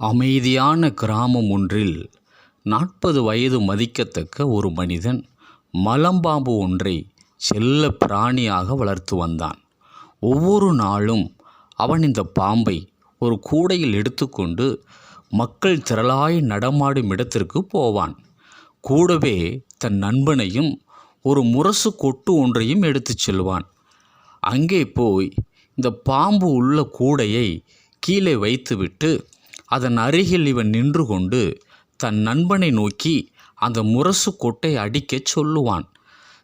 அமைதியான கிராமம் ஒன்றில் நாற்பது வயது மதிக்கத்தக்க ஒரு மனிதன் மலம்பாம்பு ஒன்றை செல்ல பிராணியாக வளர்த்து வந்தான். ஒவ்வொரு நாளும் அவன் இந்த பாம்பை ஒரு கூடையில் எடுத்துக்கொண்டு மக்கள் திரளாய் நடமாடும் இடத்திற்கு போவான். கூடவே தன் நண்பனையும் ஒரு முரசு கொட்டு ஒன்றையும் எடுத்துச் செல்வான். அங்கே போய் இந்த பாம்பு உள்ள கூடையை கீழே வைத்துவிட்டு அதன் அருகில் இவன் நின்று கொண்டு தன் நண்பனை நோக்கி அந்த முரசு கொட்டை அடிக்கச் சொல்லுவான்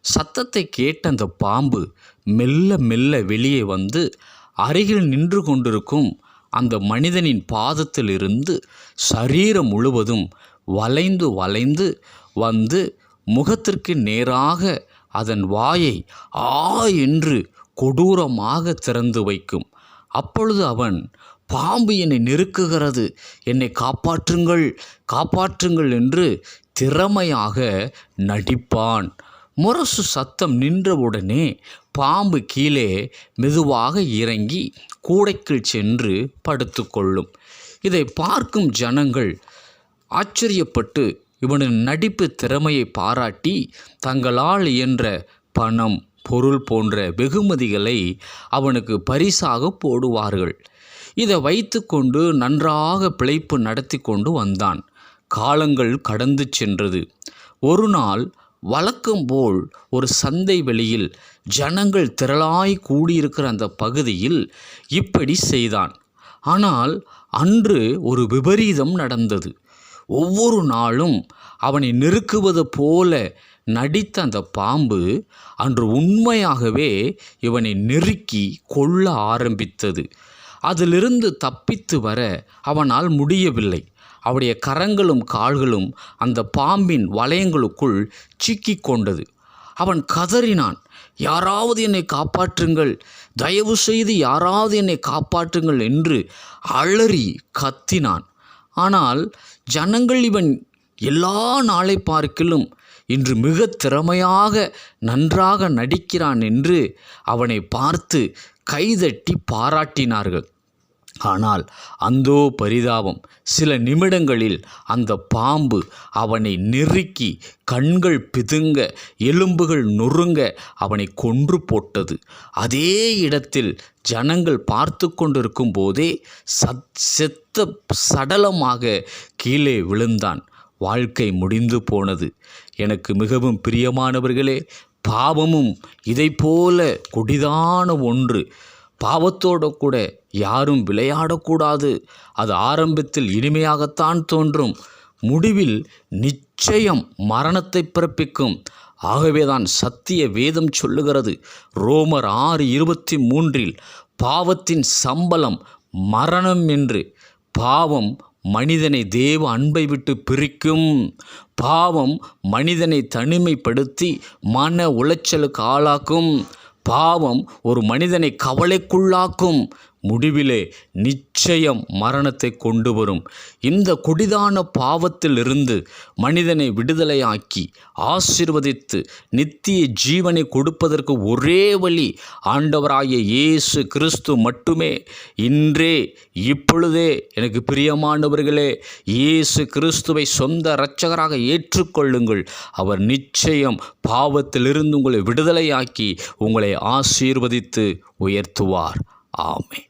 சத்தத்தை கேட்ட அந்த பாம்பு மெல்ல மெல்ல வெளியே வந்து அருகில் நின்று கொண்டிருக்கும் அந்த மனிதனின் பாதத்திலிருந்து சரீரம் முழுவதும் வளைந்து வளைந்து வந்து முகத்திற்கு நேராக அதன் வாயை ஆ என்று கொடூரமாக திறந்து வைக்கும். அப்பொழுது அவன் பாம்பு என்னை நெருக்குகிறது. என்னை காப்பாற்றுங்கள் காப்பாற்றுங்கள் என்று திறமையாக நடிப்பான். முரசு சத்தம் நின்றவுடனே பாம்பு கீழே மெதுவாக இறங்கி கூடைக்குள் சென்று படுத்துக்கொள்ளும். இதை பார்க்கும் ஜனங்கள் ஆச்சரியப்பட்டு இவனின் நடிப்பு திறமையை பாராட்டி தங்களால் இயன்ற பணம் பொருள் போன்ற வெகுமதிகளை அவனுக்கு பரிசாக போடுவார்கள். இதை வைத்துக்கொண்டு நன்றாக பிழைப்பு நடத்தி கொண்டு வந்தான். காலங்கள் கடந்து சென்றது. ஒரு நாள் வழக்கம் போல் ஒரு சந்தை வெளியில் ஜனங்கள் திரளாய் கூடியிருக்கிற அந்த பகுதியில் இப்படி செய்தான். ஆனால் அன்று ஒரு விபரீதம் நடந்தது. ஒவ்வொரு நாளும் அவனை நெருக்குவது போல நடித்த அந்த பாம்பு அன்று உண்மையாகவே இவனை நெருக்கி கொள்ள ஆரம்பித்தது. அதிலிருந்து தப்பித்து வர அவனால் முடியவில்லை. அவருடைய கரங்களும் கால்களும் அந்த பாம்பின் வளையங்களுக்குள் சிக்கிக் கொண்டது. அவன் கதறினான். யாராவது என்னை காப்பாற்றுங்கள். தயவு செய்து யாராவது என்னை காப்பாற்றுங்கள் என்று அலறி கத்தினான். ஆனால் ஜனங்கள் இவன் எல்லா நாளை பார்க்கிலும் இன்று மிக திறமையாக நன்றாக நடிக்கிறான் என்று அவனை பார்த்து கைதட்டி பாராட்டினார்கள். ஆனால் அந்தோ பரிதாபம். சில நிமிடங்களில் அந்த பாம்பு அவனை நெருக்கி கண்கள் பிதுங்க எலும்புகள் நொறுங்க அவனை கொன்று போட்டது. அதே இடத்தில் ஜனங்கள் பார்த்து கொண்டிருக்கும் போதே சத் செத்த சடலமாக கீழே விழுந்தான். வாழ்க்கை முடிந்து போனது. எனக்கு மிகவும் பிரியமானவர்களே பாவமும் இதைப்போல கொடிதான ஒன்று. பாவத்தோடு கூட யாரும் விளையாடக்கூடாது. அது ஆரம்பத்தில் இனிமையாகத்தான் தோன்றும். முடிவில் நிச்சயம் மரணத்தை பிறப்பிக்கும். ஆகவேதான் சத்திய வேதம் சொல்லுகிறது. ரோமர் ஆறு இருபத்தி மூன்றில் பாவத்தின் சம்பளம் மரணம் என்று. பாவம் மனிதனை தேவ அன்பை விட்டு பிரிக்கும். பாவம் மனிதனை தனிமைப்படுத்தி மன உளைச்சலுக்கு ஆளாக்கும். பாவம் ஒரு மனிதனை கவலைக்குள்ளாக்கும். முடிவிலே நிச்சயம் மரணத்தை கொண்டு வரும் இந்த கொடிதான பாவத்திலிருந்து மனிதனை விடுதலையாக்கி ஆசிர்வதித்து நித்திய ஜீவனை கொடுப்பதற்கு ஒரே வழி ஆண்டவராகிய இயேசு கிறிஸ்து மட்டுமே. இன்றே இப்பொழுதே எனக்கு பிரியமானவர்களே இயேசு கிறிஸ்துவை சொந்த இரட்சகராக ஏற்றுக்கொள்ளுங்கள். அவர் நிச்சயம் பாவத்திலிருந்து உங்களை விடுதலையாக்கி உங்களை ஆசீர்வதித்து உயர்த்துவார். ஆமே